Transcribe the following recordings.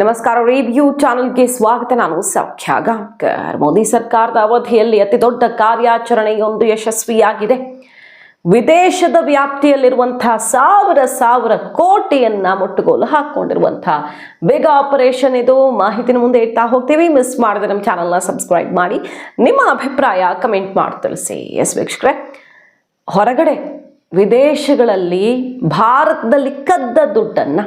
ನಮಸ್ಕಾರ ರಿವ್ಯೂ ಚಾನೆಲ್ಗೆ ಸ್ವಾಗತ. ನಾನು ಸೌಖ್ಯ ಗಾಂವ್ಕರ್ ಮೋದಿ ಸರ್ಕಾರದ ಅವಧಿಯಲ್ಲಿ ಅತಿ ದೊಡ್ಡ ಕಾರ್ಯಾಚರಣೆಯೊಂದು ಯಶಸ್ವಿಯಾಗಿದೆ. ವಿದೇಶದ ವ್ಯಾಪ್ತಿಯಲ್ಲಿರುವಂತಹ ಸಾವಿರ ಸಾವಿರ ಕೋಟಿಯನ್ನ ಮುಟ್ಟುಗೋಲು ಹಾಕೊಂಡಿರುವಂತಹ ಬೇಗ ಆಪರೇಷನ್ ಇದು. ಮಾಹಿತಿನ ಮುಂದೆ ಇಡ್ತಾ ಹೋಗ್ತೀವಿ. ಮಿಸ್ ಮಾಡದೆ ನಮ್ಮ ಚಾನಲ್ನ ಸಬ್ಸ್ಕ್ರೈಬ್ ಮಾಡಿ. ನಿಮ್ಮ ಅಭಿಪ್ರಾಯ ಕಮೆಂಟ್ ಮಾಡಿ ತಿಳಿಸಿ. ಎಸ್ ವೀಕ್ಷಕರೇ, ಹೊರಗಡೆ ವಿದೇಶಗಳಲ್ಲಿ ಭಾರತದಲ್ಲಿ ಕದ್ದ ದುಡ್ಡನ್ನ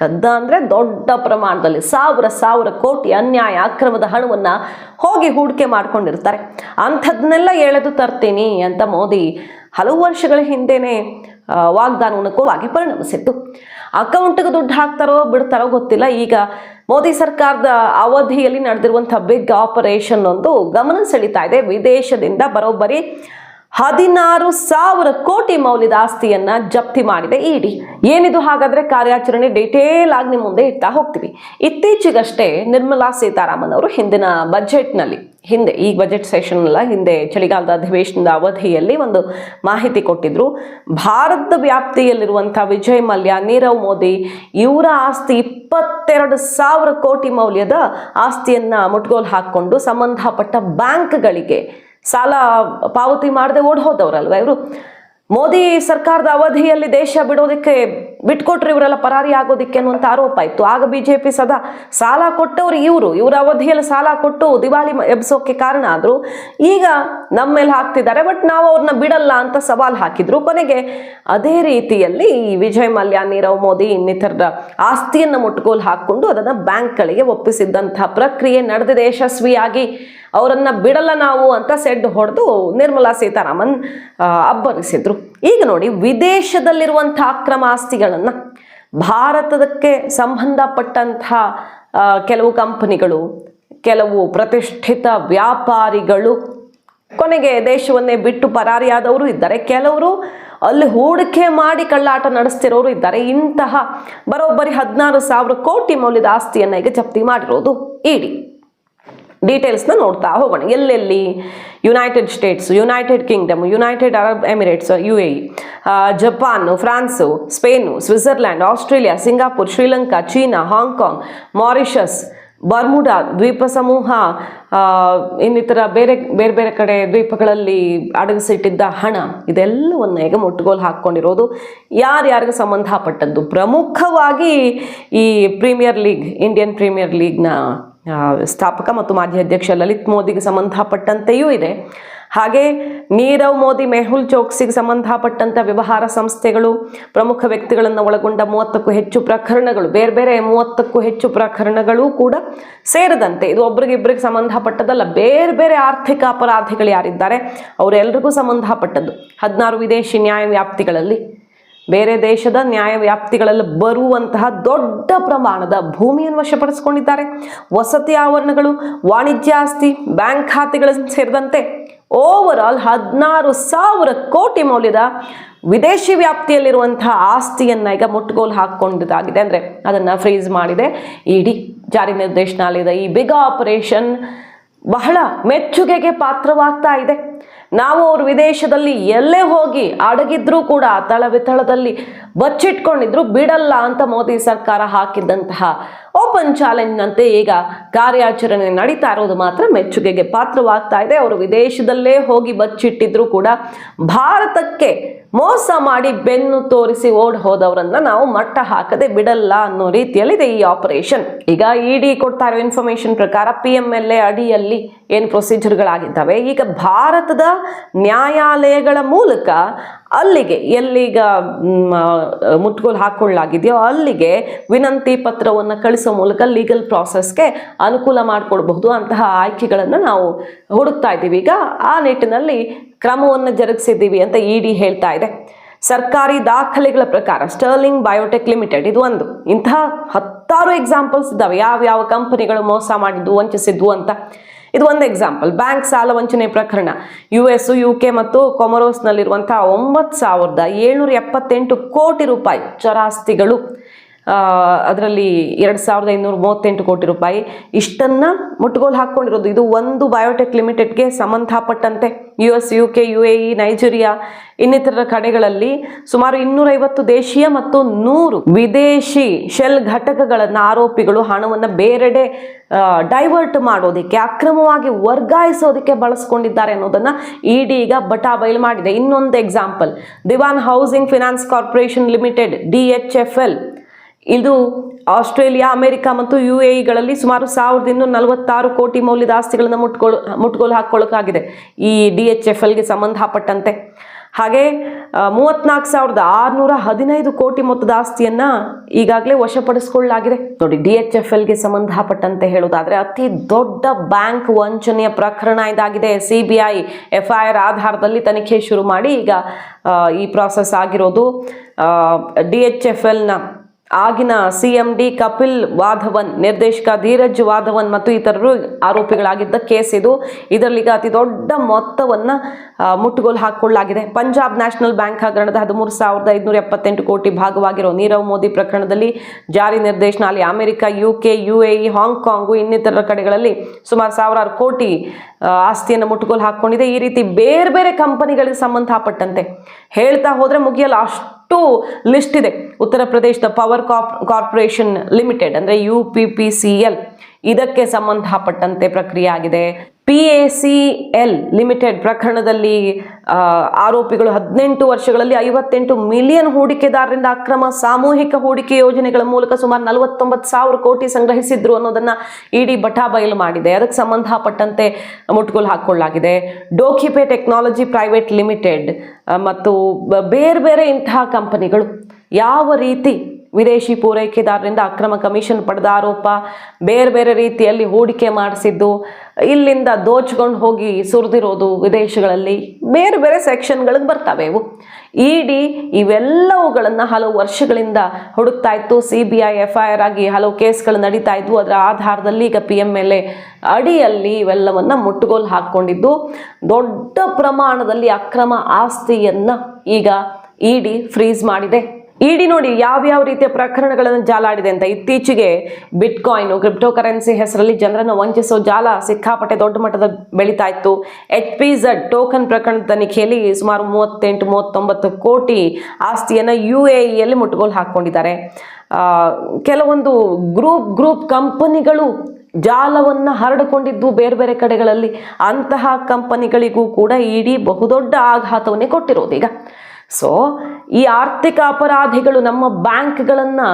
ಕದ್ದ ಅಂದರೆ ದೊಡ್ಡ ಪ್ರಮಾಣದಲ್ಲಿ ಸಾವಿರ ಸಾವಿರ ಕೋಟಿ ಅನ್ಯಾಯ ಅಕ್ರಮದ ಹಣವನ್ನು ಹೋಗಿ ಹೂಡಿಕೆ ಮಾಡ್ಕೊಂಡಿರ್ತಾರೆ. ಅಂಥದ್ದನ್ನೆಲ್ಲ ಎಳೆದು ತರ್ತೀನಿ ಅಂತ ಮೋದಿ ಹಲವು ವರ್ಷಗಳ ಹಿಂದೆನೇ ವಾಗ್ದಾನವನ್ನು ಕೊಡುವಾಗಿ ಪರಿಣಮಿಸಿತ್ತು. ಅಕೌಂಟ್ಗೆ ದುಡ್ಡು ಹಾಕ್ತಾರೋ ಬಿಡ್ತಾರೋ ಗೊತ್ತಿಲ್ಲ. ಈಗ ಮೋದಿ ಸರ್ಕಾರದ ಅವಧಿಯಲ್ಲಿ ನಡೆದಿರುವಂಥ ಬಿಗ್ ಆಪರೇಷನ್ ಒಂದು ಗಮನ ಸೆಳೀತಾ ಇದೆ. ವಿದೇಶದಿಂದ ಬರೋಬ್ಬರಿ ಹದಿನಾರು ಸಾವಿರ ಕೋಟಿ ಮೌಲ್ಯದ ಆಸ್ತಿಯನ್ನ ಜಪ್ತಿ ಮಾಡಿದೆ ಇಡಿ. ಏನಿದು ಹಾಗಾದ್ರೆ ಕಾರ್ಯಾಚರಣೆ ಡೀಟೇಲ್ ಆಗಿ ನಿಮ್ಮ ಮುಂದೆ ಇಡ್ತಾ ಹೋಗ್ತೀವಿ. ಇತ್ತೀಚೆಗಷ್ಟೇ ನಿರ್ಮಲಾ ಸೀತಾರಾಮನ್ ಅವರು ಹಿಂದಿನ ಬಜೆಟ್ನಲ್ಲಿ ಹಿಂದೆ, ಈ ಬಜೆಟ್ ಸೆಷನ್ ಅಲ್ಲ, ಹಿಂದೆ ಚಳಿಗಾಲದ ಅಧಿವೇಶನದ ಅವಧಿಯಲ್ಲಿ ಒಂದು ಮಾಹಿತಿ ಕೊಟ್ಟಿದ್ರು. ಭಾರತದ ವ್ಯಾಪ್ತಿಯಲ್ಲಿರುವಂತಹ ವಿಜಯ್ ಮಲ್ಯ, ನೀರವ್ ಮೋದಿ, ಇವರ ಆಸ್ತಿ ಇಪ್ಪತ್ತೆರಡು ಸಾವಿರ ಕೋಟಿ ಮೌಲ್ಯದ ಆಸ್ತಿಯನ್ನ ಮುಟ್ಗೋಲು ಹಾಕಿಕೊಂಡು ಸಂಬಂಧಪಟ್ಟ ಬ್ಯಾಂಕ್ಗಳಿಗೆ ಸಾಲ ಪಾವತಿ ಮಾಡದೆ ಓಡ್ ಹೋದವ್ರಲ್ವ ಇವರು? ಮೋದಿ ಸರ್ಕಾರದ ಅವಧಿಯಲ್ಲಿ ದೇಶ ಬಿಡೋದಕ್ಕೆ ಬಿಟ್ಕೊಟ್ರು ಇವರೆಲ್ಲ ಪರಾರಿ ಆಗೋದಿಕ್ಕೆ ಅನ್ನುವಂಥ ಆರೋಪ ಇತ್ತು. ಆಗ ಬಿಜೆಪಿ ಸದಾ ಸಾಲ ಕೊಟ್ಟವರು ಇವರು. ಇವರ ಅವಧಿಯಲ್ಲಿ ಸಾಲ ಕೊಟ್ಟು ದಿವಾಳಿ ಎಬ್ಸೋಕೆ ಕಾರಣ ಆದ್ರು. ಈಗ ನಮ್ಮ ಮೇಲೆ ಹಾಕ್ತಿದ್ದಾರೆ, ಬಟ್ ನಾವು ಅವ್ರನ್ನ ಬಿಡಲ್ಲ ಅಂತ ಸವಾಲ್ ಹಾಕಿದ್ರು. ಕೊನೆಗೆ ಅದೇ ರೀತಿಯಲ್ಲಿ ವಿಜಯ್ ಮಲ್ಯ, ನೀರವ್ ಮೋದಿ ಇನ್ನಿತರ ಆಸ್ತಿಯನ್ನ ಮುಟ್ಗೋಲು ಹಾಕೊಂಡು ಅದನ್ನು ಬ್ಯಾಂಕ್ಗಳಿಗೆ ಒಪ್ಪಿಸಿದ್ದಂತಹ ಪ್ರಕ್ರಿಯೆ ನಡೆದಿದೆ ಯಶಸ್ವಿಯಾಗಿ. ಅವರನ್ನ ಬಿಡಲ್ಲ ನಾವು ಅಂತ ಸೆಡ್ ಹೊಡೆದು ನಿರ್ಮಲಾ ಸೀತಾರಾಮನ್ ಅಬ್ಬರಿಸಿದ್ರು. ಈಗ ನೋಡಿ, ವಿದೇಶದಲ್ಲಿರುವಂಥ ಅಕ್ರಮ ಆಸ್ತಿಗಳನ್ನು, ಭಾರತದಕ್ಕೆ ಸಂಬಂಧಪಟ್ಟಂಥ ಕೆಲವು ಕಂಪನಿಗಳು, ಕೆಲವು ಪ್ರತಿಷ್ಠಿತ ವ್ಯಾಪಾರಿಗಳು, ಕೊನೆಗೆ ದೇಶವನ್ನೇ ಬಿಟ್ಟು ಪರಾರಿಯಾದವರು ಇದ್ದಾರೆ. ಕೆಲವರು ಅಲ್ಲಿ ಹೂಡಿಕೆ ಮಾಡಿ ಕಳ್ಳಾಟ ನಡೆಸ್ತಿರೋರು ಇದ್ದಾರೆ. ಇಂತಹ ಬರೋಬ್ಬರಿ ಹದಿನಾರು ಸಾವಿರ ಕೋಟಿ ಮೌಲ್ಯದ ಆಸ್ತಿಯನ್ನ ಈಗ ಜಪ್ತಿ ಮಾಡಿರೋದು ಇಡಿ ಡೀಟೇಲ್ಸ್ನ ನೋಡ್ತಾ ಹೋಗೋಣ. ಎಲ್ಲೆಲ್ಲಿ? United States United Kingdom United Arab Emirates U A Japan France Spain Switzerland Australia Singapore Sri Lanka China Hong Kong Mauritius Bermuda ದ್ವೀಪ ಸಮೂಹ ಇನ್ನಿತರ ಬೇರೆ ಬೇರೆ ಬೇರೆ ಕಡೆ ದ್ವೀಪಗಳಲ್ಲಿ ಅಡಗಿಸಿಟ್ಟಿದ್ದ ಹಣ, ಇದೆಲ್ಲವನ್ನು ಈಗ ಮುಟ್ಟುಗೋಲು ಹಾಕ್ಕೊಂಡಿರೋದು ಯಾರ್ಯಾರಿಗೆ ಸಂಬಂಧಪಟ್ಟದ್ದು? ಪ್ರಮುಖವಾಗಿ ಈ ಪ್ರೀಮಿಯರ್ ಲೀಗ್ ಇಂಡಿಯನ್ ಪ್ರೀಮಿಯರ್ ಲೀಗ್ನ ಸ್ಥಾಪಕ ಮತ್ತು ಮಾಜಿ ಅಧ್ಯಕ್ಷ ಲಲಿತ್ ಮೋದಿಗೆ ಸಂಬಂಧಪಟ್ಟಂತೆಯೂ ಇದೆ. ಹಾಗೆ ನೀರವ್ ಮೋದಿ, ಮೆಹುಲ್ ಚೋಕ್ಸಿಗೆ ಸಂಬಂಧಪಟ್ಟಂಥ ವ್ಯವಹಾರ ಸಂಸ್ಥೆಗಳು, ಪ್ರಮುಖ ವ್ಯಕ್ತಿಗಳನ್ನು ಒಳಗೊಂಡ ಮೂವತ್ತಕ್ಕೂ ಹೆಚ್ಚು ಪ್ರಕರಣಗಳು, ಬೇರೆ ಬೇರೆ ಮೂವತ್ತಕ್ಕೂ ಹೆಚ್ಚು ಪ್ರಕರಣಗಳು ಕೂಡ ಸೇರದಂತೆ, ಇದು ಒಬ್ರಿಗಿಬ್ರಿಗೆ ಸಂಬಂಧಪಟ್ಟದಲ್ಲ ಬೇರೆ ಬೇರೆ ಆರ್ಥಿಕ ಅಪರಾಧಿಗಳು ಯಾರಿದ್ದಾರೆ ಅವರೆಲ್ಲರಿಗೂ ಸಂಬಂಧಪಟ್ಟದ್ದು. ಹದಿನಾರು ವಿದೇಶಿ ನ್ಯಾಯ ವ್ಯಾಪ್ತಿಗಳಲ್ಲಿ ಬೇರೆ ದೇಶದ ನ್ಯಾಯ ವ್ಯಾಪ್ತಿಗಳಲ್ಲಿ ಬರುವಂತಹ ದೊಡ್ಡ ಪ್ರಮಾಣದ ಭೂಮಿಯನ್ನು ವಶಪಡಿಸಿಕೊಂಡಿದ್ದಾರೆ. ವಸತಿ ಆವರಣಗಳು, ವಾಣಿಜ್ಯ ಆಸ್ತಿ, ಬ್ಯಾಂಕ್ ಖಾತೆಗಳ ಸೇರಿದಂತೆ ಓವರ್ ಆಲ್ ಹದಿನಾರು ಸಾವಿರ ಕೋಟಿ ಮೌಲ್ಯದ ವಿದೇಶಿ ವ್ಯಾಪ್ತಿಯಲ್ಲಿರುವಂತಹ ಆಸ್ತಿಯನ್ನ ಈಗ ಮುಟ್ಟುಗೋಲು ಹಾಕೊಂಡಿದ್ದಾಗಿದೆ ಅಂದರೆ ಅದನ್ನು ಫ್ರೀಸ್ ಮಾಡಿದೆ. ಇಡಿ ಜಾರಿ ನಿರ್ದೇಶನಾಲಯದ ಈ ಬಿಗ್ ಆಪರೇಷನ್ ಬಹಳ ಮೆಚ್ಚುಗೆಗೆ ಪಾತ್ರವಾಗ್ತಾ ಇದೆ. ನಾವು ಅವ್ರ ವಿದೇಶದಲ್ಲಿ ಎಲ್ಲೇ ಹೋಗಿ ಅಡಗಿದ್ರೂ ಕೂಡ ತಳವಿತಳದಲ್ಲಿ ಬಚ್ಚಿಟ್ಕೊಂಡಿದ್ರು ಬಿಡಲ್ಲ ಅಂತ ಮೋದಿ ಸರ್ಕಾರ ಹಾಕಿದ್ದಂತಹ ಓಪನ್ ಚಾಲೆಂಜ್ನಂತೆ ಈಗ ಕಾರ್ಯಾಚರಣೆ ನಡೀತಾ ಇರೋದು ಮಾತ್ರ ಮೆಚ್ಚುಗೆಗೆ ಪಾತ್ರವಾಗ್ತಾ ಇದೆ. ಅವರು ವಿದೇಶದಲ್ಲೇ ಹೋಗಿ ಬಚ್ಚಿಟ್ಟಿದ್ರು ಕೂಡ ಭಾರತಕ್ಕೆ ಮೋಸ ಮಾಡಿ ಬೆನ್ನು ತೋರಿಸಿ ಓಡ್ ಹೋದವರನ್ನ ನಾವು ಮಟ್ಟ ಹಾಕದೆ ಬಿಡಲ್ಲ ಅನ್ನೋ ರೀತಿಯಲ್ಲಿದೆ ಈ ಆಪರೇಷನ್. ಈಗ ಇಡಿ ಕೊಡ್ತಾ ಇರೋ ಇನ್ಫಾರ್ಮೇಶನ್ ಪ್ರಕಾರ ಪಿ ಎಂ ಎಲ್ ಎ ಅಡಿಯಲ್ಲಿ ಏನು ಪ್ರೊಸೀಜರ್ಗಳಾಗಿದ್ದಾವೆ ಈಗ ಭಾರತದ ನ್ಯಾಯಾಲಯಗಳ ಮೂಲಕ ಅಲ್ಲಿಗೆ ಎಲ್ಲಿಗ ಮುಟ್ಗೋಲು ಹಾಕೊಳ್ಳಲಾಗಿದೆಯೋ ಅಲ್ಲಿಗೆ ವಿನಂತಿ ಪತ್ರವನ್ನು ಕಳಿಸೋ ಮೂಲಕ ಲೀಗಲ್ ಪ್ರಾಸೆಸ್ಗೆ ಅನುಕೂಲ ಮಾಡಿಕೊಡ್ಬಹುದು ಅಂತಹ ಆಯ್ಕೆಗಳನ್ನು ನಾವು ಹುಡುಕ್ತಾ ಇದ್ದೀವಿ. ಈಗ ಆ ನಿಟ್ಟಿನಲ್ಲಿ ಕ್ರಮವನ್ನು ಜರುಗಿಸಿದ್ದೀವಿ ಅಂತ ಇಡಿ ಹೇಳ್ತಾ ಇದೆ. ಸರ್ಕಾರಿ ದಾಖಲೆಗಳ ಪ್ರಕಾರ ಸ್ಟರ್ಲಿಂಗ್ ಬಯೋಟೆಕ್ ಲಿಮಿಟೆಡ್ ಇದು ಒಂದು. ಇಂತಹ ಹತ್ತಾರು ಎಕ್ಸಾಂಪಲ್ಸ್ ಇದ್ದಾವೆ. ಯಾವ ಯಾವ ಕಂಪನಿಗಳು ಮೋಸ ಮಾಡಿದ್ದು ವಂಚಿಸಿದ್ವು ಅಂತ. ಇದು ಒಂದು ಎಕ್ಸಾಂಪಲ್ ಬ್ಯಾಂಕ್ ಸಾಲ ವಂಚನೆ ಪ್ರಕರಣ. ಯು ಎಸ್ ಯು ಕೆ ಮತ್ತು ಕೊಮರೋಸ್ನಲ್ಲಿರುವಂತಹ ಒಂಬತ್ತು ಸಾವಿರದ ಏಳ್ನೂರ ಎಪ್ಪತ್ತೆಂಟು ಕೋಟಿ ರೂಪಾಯಿ ಚರಾಸ್ತಿಗಳು ಅದರಲ್ಲಿ ಎರಡು ಸಾವಿರದ ಐನೂರ ಮೂವತ್ತೆಂಟು ಕೋಟಿ ರೂಪಾಯಿ ಇಷ್ಟನ್ನ ಮುಟ್ಗೋಲು ಹಾಕ್ಕೊಂಡಿರೋದು. ಇದು ಒಂದು ಬಯೋಟೆಕ್ ಲಿಮಿಟೆಡ್ಗೆ ಸಂಬಂಧಪಟ್ಟಂತೆ U S U K U A E Nigeria ಇನ್ನಿತರ ಕಡೆಗಳಲ್ಲಿ ಸುಮಾರು ಇನ್ನೂರೈವತ್ತು ದೇಶೀಯ ಮತ್ತು ನೂರು ವಿದೇಶಿ ಶೆಲ್ ಘಟಕಗಳನ್ನು ಆರೋಪಿಗಳು ಹಣವನ್ನು ಬೇರೆಡೆ ಡೈವರ್ಟ್ ಮಾಡೋದಕ್ಕೆ, ಅಕ್ರಮವಾಗಿ ವರ್ಗಾಯಿಸೋದಕ್ಕೆ ಬಳಸ್ಕೊಂಡಿದ್ದಾರೆ ಅನ್ನೋದನ್ನು ಇಡಿ ಈಗ ಬಟಾ ಬಯಲು ಮಾಡಿದೆ. ಇನ್ನೊಂದು example Dewan housing finance corporation limited D H F L ಇದು ಆಸ್ಟ್ರೇಲಿಯಾ, ಅಮೆರಿಕ ಮತ್ತು ಯು ಎ ಇಗಳಲ್ಲಿ ಸುಮಾರು ಸಾವಿರದ ಇನ್ನೂರ ನಲವತ್ತಾರು ಕೋಟಿ ಮೌಲ್ಯದ ಆಸ್ತಿಗಳನ್ನು ಮುಟ್ಕೊಳ್, ಮುಟ್ಗೋಲು ಹಾಕ್ಕೊಳ್ಳೋಕ್ಕಾಗಿದೆ ಈ ಡಿ ಎಚ್ ಎಫ್ ಎಲ್ಗೆ ಸಂಬಂಧಪಟ್ಟಂತೆ. ಹಾಗೆ ಮೂವತ್ನಾಲ್ಕು ಸಾವಿರದ ಆರುನೂರ ಹದಿನೈದು ಕೋಟಿ ಮೊತ್ತದ ಆಸ್ತಿಯನ್ನ ಈಗಾಗಲೇ ವಶಪಡಿಸಿಕೊಳ್ಳಲಾಗಿದೆ. ನೋಡಿ, ಡಿ ಎಚ್ ಎಫ್ ಎಲ್ಗೆ ಸಂಬಂಧಪಟ್ಟಂತೆ ಹೇಳೋದಾದರೆ ಅತಿ ದೊಡ್ಡ ಬ್ಯಾಂಕ್ ವಂಚನೆಯ ಪ್ರಕರಣ ಇದಾಗಿದೆ. C B I, F I R ಆಧಾರದಲ್ಲಿ ತನಿಖೆ ಶುರು ಮಾಡಿ ಈಗ ಈ ಪ್ರಾಸೆಸ್ ಆಗಿರೋದು. ಡಿ ಎಚ್ ಎಫ್ ಎಲ್ನ ಆಗಿನ C M D Kapil Wadhawan, ನಿರ್ದೇಶಕ ಧೀರಜ್ ವಾಧವನ್ ಮತ್ತು ಇತರರು ಆರೋಪಿಗಳಾಗಿದ್ದ ಕೇಸ್ ಇದು. ಇದರಲ್ಲೀಗ ಅತಿ ದೊಡ್ಡ ಮೊತ್ತವನ್ನು ಮುಟ್ಟುಗೋಲು ಹಾಕಿಕೊಳ್ಳಲಾಗಿದೆ. ಪಂಜಾಬ್ ನ್ಯಾಷನಲ್ ಬ್ಯಾಂಕ್ ಹಗರಣದ ಹದಿಮೂರು ಸಾವಿರದ ಐದುನೂರ ಎಪ್ಪತ್ತೆಂಟು ಕೋಟಿ ಭಾಗವಾಗಿರೋ ನೀರವ್ ಮೋದಿ ಪ್ರಕರಣದಲ್ಲಿ ಜಾರಿ ನಿರ್ದೇಶನಾಲಯ America U K U A E Hong Kong ಇನ್ನಿತರ ಕಡೆಗಳಲ್ಲಿ ಸುಮಾರು ಸಾವಿರಾರು ಕೋಟಿ ಆಸ್ತಿಯನ್ನು ಮುಟ್ಟುಗೋಲು ಹಾಕ್ಕೊಂಡಿದೆ. ಈ ರೀತಿ ಬೇರೆ ಬೇರೆ ಕಂಪನಿಗಳಿಗೆ ಸಂಬಂಧಪಟ್ಟಂತೆ ಹೇಳ್ತಾ ಹೋದರೆ ಮುಗಿಯಲ್ಲ. ಅಷ್ಟು ಲಿಸ್ಟ್ ಇದೆ. ಉತ್ತರ ಪ್ರದೇಶದ ಪವರ್ ಕಾರ್ಪ್ ಕಾರ್ಪೊರೇಷನ್ ಲಿಮಿಟೆಡ್ ಅಂದರೆ ಯು ಇದಕ್ಕೆ ಸಂಬಂಧಪಟ್ಟಂತೆ ಪ್ರಕ್ರಿಯೆ ಆಗಿದೆ. P A C L limited ಪ್ರಕರಣದಲ್ಲಿ ಆರೋಪಿಗಳು ಹದಿನೆಂಟು ವರ್ಷಗಳಲ್ಲಿ ಐವತ್ತೆಂಟು ಮಿಲಿಯನ್ ಹೂಡಿಕೆದಾರರಿಂದ ಅಕ್ರಮ ಸಾಮೂಹಿಕ ಹೂಡಿಕೆ ಯೋಜನೆಗಳ ಮೂಲಕ ಸುಮಾರು ನಲವತ್ತೊಂಬತ್ತು ಸಾವಿರ ಕೋಟಿ ಸಂಗ್ರಹಿಸಿದ್ರು ಅನ್ನೋದನ್ನ ಇಡಿ ಬಟಾ ಬಯಲು ಮಾಡಿದೆ. ಅದಕ್ಕೆ ಸಂಬಂಧಪಟ್ಟಂತೆ ಮುಟ್ಗೋಲು ಹಾಕೊಳ್ಳಲಾಗಿದೆ ಡೋಕಿಪೆ ಟೆಕ್ನಾಲಜಿ ಪ್ರೈವೇಟ್ ಲಿಮಿಟೆಡ್ ಮತ್ತು ಬೇರೆ ಬೇರೆ ಇಂತಹ ಕಂಪನಿಗಳು ಯಾವ ರೀತಿ ವಿದೇಶಿ ಪೂರೈಕೆದಾರರಿಂದ ಅಕ್ರಮ ಕಮಿಷನ್ ಪಡೆದ ಆರೋಪ, ಬೇರೆ ಬೇರೆ ರೀತಿಯಲ್ಲಿ ಹೂಡಿಕೆ ಮಾಡಿಸಿದ್ದು ಇಲ್ಲಿಂದ ದೋಚ್ಕೊಂಡು ಹೋಗಿ ಸುರಿದಿರೋದು ವಿದೇಶಗಳಲ್ಲಿ ಬೇರೆ ಬೇರೆ ಸೆಕ್ಷನ್ಗಳಿಗೆ ಬರ್ತವೆ ಇವು. ಡಿ ಇವೆಲ್ಲವುಗಳನ್ನು ಹಲವು ವರ್ಷಗಳಿಂದ ಹುಡುಕ್ತಾ ಇತ್ತು. C B I F I R ಆಗಿ ಹಲವು ಕೇಸ್ಗಳು ನಡೀತಾ ಇದ್ವು. ಅದರ ಆಧಾರದಲ್ಲಿ ಈಗ ಪಿ ಎಂ ಎಲ್ ಎ ಅಡಿಯಲ್ಲಿ ಇವೆಲ್ಲವನ್ನು ಮುಟ್ಟುಗೋಲು ಹಾಕ್ಕೊಂಡಿದ್ದು. ದೊಡ್ಡ ಪ್ರಮಾಣದಲ್ಲಿ ಅಕ್ರಮ ಆಸ್ತಿಯನ್ನು ಈಗ ಇಡಿ ಫ್ರೀಸ್ ಮಾಡಿದೆ. ಇಡಿ ನೋಡಿ ಯಾವ್ಯಾವ ರೀತಿಯ ಪ್ರಕರಣಗಳನ್ನು ಜಾಲಾಡಿದೆ ಅಂತ. ಇತ್ತೀಚೆಗೆ ಬಿಟ್ಕಾಯಿನ್ ಕ್ರಿಪ್ಟೋ ಕರೆನ್ಸಿ ಹೆಸರಲ್ಲಿ ಜನರನ್ನು ವಂಚಿಸೋ ಜಾಲ ಸಿಕ್ಕಾಪಟ್ಟೆ ದೊಡ್ಡ ಮಟ್ಟದ ಬೆಳೀತಾ ಇತ್ತು ಎಚ್ ಪಿ ಝಡ್ ಟೋಕನ್ ಪ್ರಕರಣದ ತನಿಖೆಯಲ್ಲಿ ಸುಮಾರು ಮೂವತ್ತೆಂಟು ಮೂವತ್ತೊಂಬತ್ತು ಕೋಟಿ ಆಸ್ತಿಯನ್ನು ಯು ಎ ಇಯಲ್ಲಿ ಮುಟ್ಟುಗೋಲು ಹಾಕ್ಕೊಂಡಿದ್ದಾರೆ. ಆ, ಕೆಲವೊಂದು ಗ್ರೂಪ್ ಗ್ರೂಪ್ ಕಂಪನಿಗಳು ಜಾಲವನ್ನು ಹರಡಿಕೊಂಡಿದ್ದು ಬೇರೆ ಬೇರೆ ಕಡೆಗಳಲ್ಲಿ ಅಂತಹ ಕಂಪನಿಗಳಿಗೂ ಕೂಡ ಇಡೀ ಬಹುದೊಡ್ಡ ಆಘಾತವನ್ನೇ ಕೊಟ್ಟಿರೋದು ಈಗ. ಸೊ ಈ ಆರ್ಥಿಕ ಅಪರಾಧಿಗಳು ನಮ್ಮ ಬ್ಯಾಂಕ್ಗಳನ್ನು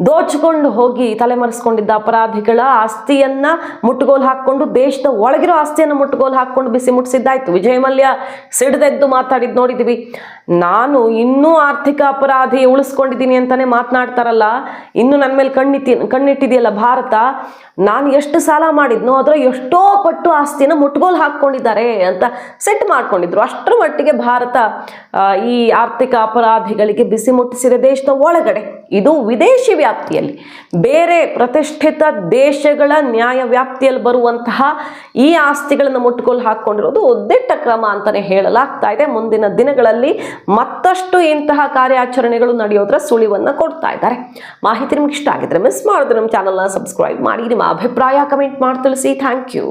ದೋಚಿಕೊಂಡು ಹೋಗಿ ತಲೆಮರೆಸ್ಕೊಂಡಿದ್ದ ಅಪರಾಧಿಗಳ ಆಸ್ತಿಯನ್ನ ಮುಟ್ಟುಗೋಲು ಹಾಕ್ಕೊಂಡು ದೇಶದ ಒಳಗಿರೋ ಆಸ್ತಿಯನ್ನು ಮುಟ್ಟುಗೋಲು ಹಾಕ್ಕೊಂಡು ಬಿಸಿ ಮುಟ್ಟಿಸಿದ್ದಾಯ್ತು ವಿಜಯ ಮಲ್ಯ ಸಿಡಿದೆದ್ದು ಮಾತಾಡಿದ್ ನೋಡಿದೀವಿ ನಾನು ಇನ್ನೂ ಆರ್ಥಿಕ ಅಪರಾಧಿ ಉಳಿಸ್ಕೊಂಡಿದ್ದೀನಿ ಅಂತಾನೆ ಮಾತನಾಡ್ತಾರಲ್ಲ, ಇನ್ನು ನನ್ನ ಮೇಲೆ ಕಣ್ಣಿತ್ತಿ, ಕಣ್ಣಿಟ್ಟಿದೆಯಲ್ಲ ಭಾರತ? ನಾನು ಎಷ್ಟು ಸಾಲ ಮಾಡಿದ್ನೋ, ಅದರ ಎಷ್ಟೋ ಪಟ್ಟು ಆಸ್ತಿನ ಮುಟ್ಗೋಲು ಹಾಕ್ಕೊಂಡಿದ್ದಾರೆ ಅಂತ ಸೆಟ್ ಮಾಡ್ಕೊಂಡಿದ್ರು. ಅಷ್ಟರ ಮಟ್ಟಿಗೆ ಭಾರತ ಈ ಆರ್ಥಿಕ ಅಪರಾಧಿಗಳಿಗೆ ಬಿಸಿ ಮುಟ್ಟಿಸಿದ ದೇಶದ ಒಳಗಡೆ. ಇದು ವಿದೇಶಿ ವ್ಯಾಪ್ತಿಯಲ್ಲಿ. ಬೇರೆ ಪ್ರತಿಷ್ಠಿತ ದೇಶಗಳ ನ್ಯಾಯ ವ್ಯಾಪ್ತಿಯಲ್ಲಿ ಬರುವಂತಹ ಈ ಆಸ್ತಿಗಳನ್ನು ಮುಟ್ಟುಗೋಲು ಹಾಕ್ಕೊಂಡಿರೋದು ಉದ್ದಿಟ್ಟ ಕ್ರಮ ಅಂತಾನೆ ಹೇಳಲಾಗ್ತಾ ಇದೆ. ಮುಂದಿನ ದಿನಗಳಲ್ಲಿ ಮತ್ತಷ್ಟು ಇಂತಹ ಕಾರ್ಯಾಚರಣೆಗಳು ನಡೆಯೋದ್ರ ಸುಳಿವನ್ನ ಕೊಡ್ತಾ ಇದ್ದಾರೆ. ಮಾಹಿತಿ ನಿಮ್ಗೆ ಇಷ್ಟ ಆಗಿದ್ರೆ ಮಿಸ್ ಮಾಡಿದ್ರೆ ನಮ್ಮ ಚಾನಲ್ನ ಸಬ್ಸ್ಕ್ರೈಬ್ ಮಾಡಿ. ನಿಮ್ಮ ಅಭಿಪ್ರಾಯ ಕಮೆಂಟ್ ಮಾಡಿ ತಿಳಿಸಿ. Thank you